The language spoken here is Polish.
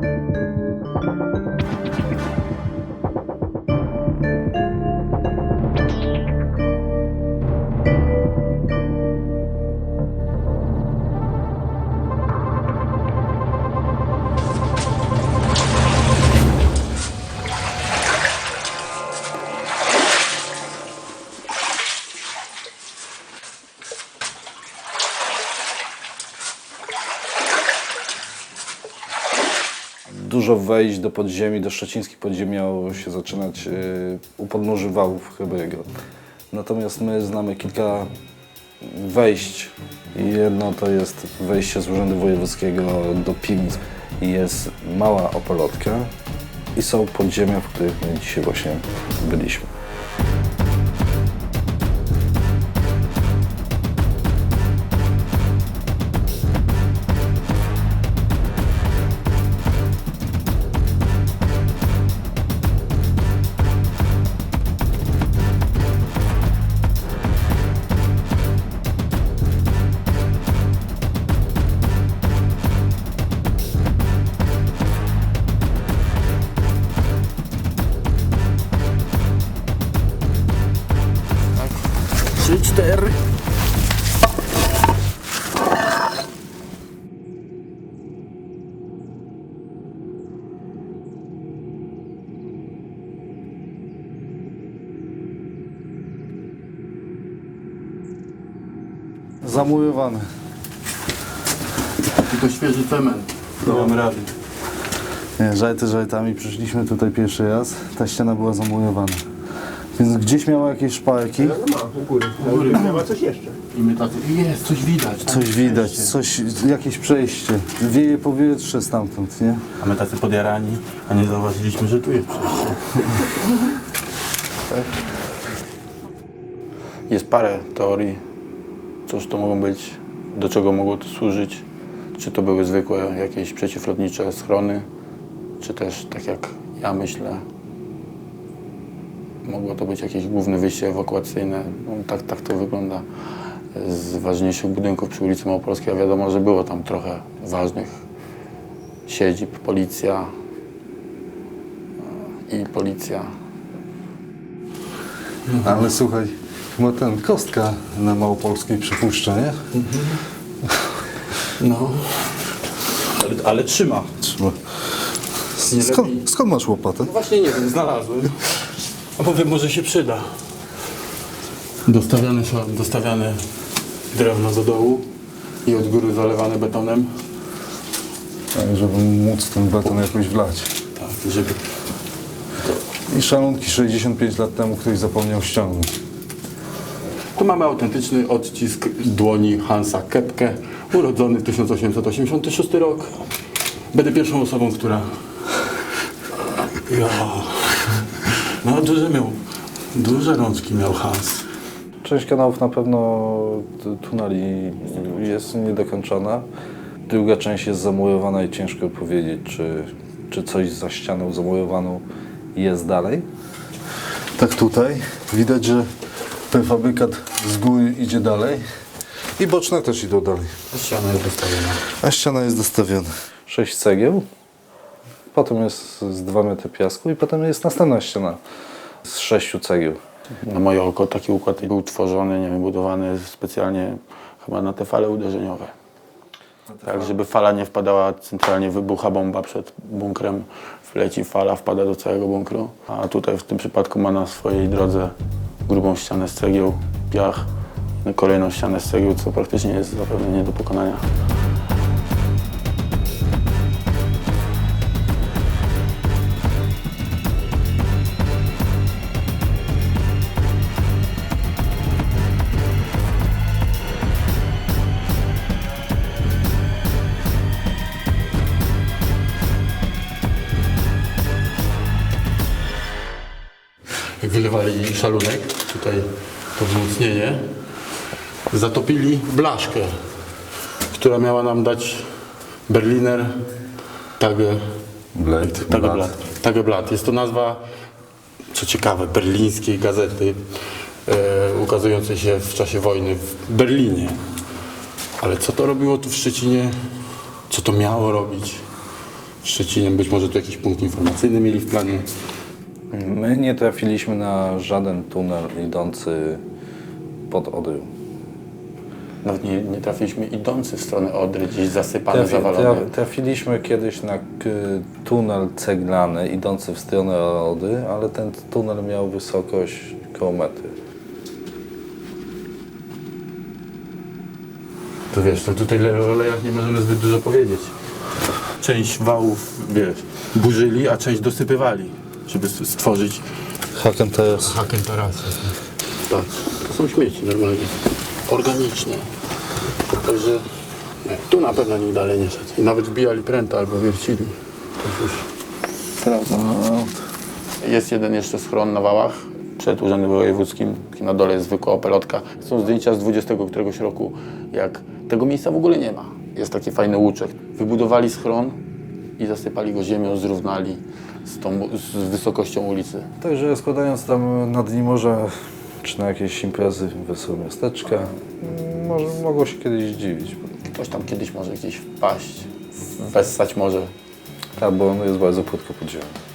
Música Dużo wejść do podziemi, do szczecińskich podziemi miało się zaczynać y, u podnóży wałów. Natomiast my znamy kilka wejść. Jedno to jest wejście z Urzędu Wojewódzkiego do piwnic i jest mała opolotka i są podziemia, w których my dzisiaj właśnie byliśmy. Zamurowany. I to świeży cement. Nie mamy rady. Nie, żajty żajtami. Przyszliśmy tutaj pierwszy raz. Ta ściana była zamurowana. Więc gdzieś miała jakieś szpalki. No ma, u góry. U góry. Ma coś jeszcze. I my tacy, jest, coś widać. Coś widać, coś, jakieś przejście. Wieje powietrze stamtąd, nie? A my tacy podjarani, a nie zauważyliśmy, że tu jest przejście. Jest parę teorii, cóż to mogą być, do czego mogło to służyć. Czy to były zwykłe jakieś przeciwlotnicze schrony, czy też, tak jak ja myślę, mogło to być jakieś główne wyjście ewakuacyjne. No, tak, tak to wygląda. Z ważniejszych budynków przy ulicy Małopolskiej, wiadomo, że było tam trochę ważnych siedzib, policja e, i policja. Ale słuchaj, chyba ten kostka na Małopolskiej przypuszcza, nie? No. Ale, ale trzyma. Nie Skąd, lepiej. skąd masz łopatę? No właśnie nie wiem, znalazłem. A powiem, może się przyda. Dostawiane, są- dostawiane drewno do dołu i od góry zalewane betonem. Tak, żeby móc ten beton jakoś wlać. Tak, żeby... I szalonki 65 lat temu ktoś zapomniał ściągnąć. Tu mamy autentyczny odcisk dłoni Hansa Kepke, urodzony 1886 rok. Będę pierwszą osobą, która... Ja... No duże miał, duże rączki miał Hans. Część kanałów na pewno tuneli jest niedokończona. Druga część jest zamurowana i ciężko powiedzieć, czy, czy coś za ścianą zamurowaną jest dalej. Tak tutaj widać, że prefabrikat z góry idzie dalej i boczne też idą dalej. Ściana jest dostawiona. A ściana jest dostawiona. Sześć cegieł, potem jest z 2 metry piasku i potem jest następna ściana z sześciu cegieł. Na moje oko taki układ był tworzony, nie wiem, budowany specjalnie chyba na te fale uderzeniowe. Tak, żeby fala nie wpadała centralnie, wybucha bomba przed bunkrem, wleci fala, wpada do całego bunkru. A tutaj w tym przypadku ma na swojej drodze grubą ścianę z cegieł, piach, kolejną ścianę z cegieł, co praktycznie jest zapewne nie do pokonania. Wylewali szalunek, tutaj to wzmocnienie, zatopili blaszkę, która miała nam dać Berliner Tage, Blade, Tageblatt. Tageblatt. Jest to nazwa, co ciekawe, berlińskiej gazety e, ukazującej się w czasie wojny w Berlinie. Ale co to robiło tu w Szczecinie? Co to miało robić? Szczecinem. Być może tu jakiś punkt informacyjny mieli w planie. My nie trafiliśmy na żaden tunel idący pod Odrę. Nawet nie, nie trafiliśmy idący w stronę Odry, gdzieś zasypane, Trafi, zawalone. tra, trafiliśmy kiedyś na k, tunel ceglany idący w stronę Odry, ale ten tunel miał wysokość koło metry. To wiesz, to tutaj o lejach nie możemy zbyt dużo powiedzieć. Część wałów, wiesz, burzyli, a część dosypywali, żeby stworzyć Haken teraz. haken tarasy. Tak, to są śmieci normalnie, organiczne. Także nie, tu na pewno nikt dalej nie szedł. I nawet wbijali pręta albo wiercili. To już Prawda. Jest jeden jeszcze schron na wałach przed Urzędem Wojewódzkim. Na dole jest zwykła opelotka. Są zdjęcia z 20 któregoś roku, jak tego miejsca w ogóle nie ma. Jest taki fajny łuczek. Wybudowali schron i zasypali go ziemią, zrównali z, tą, z wysokością ulicy. Także składając tam na dni morza czy na jakieś imprezy wesołe miasteczka, może, mogło się kiedyś zdziwić. Ktoś tam kiedyś może gdzieś wpaść, wessać może. Tak, bo on jest bardzo płytko podzielony.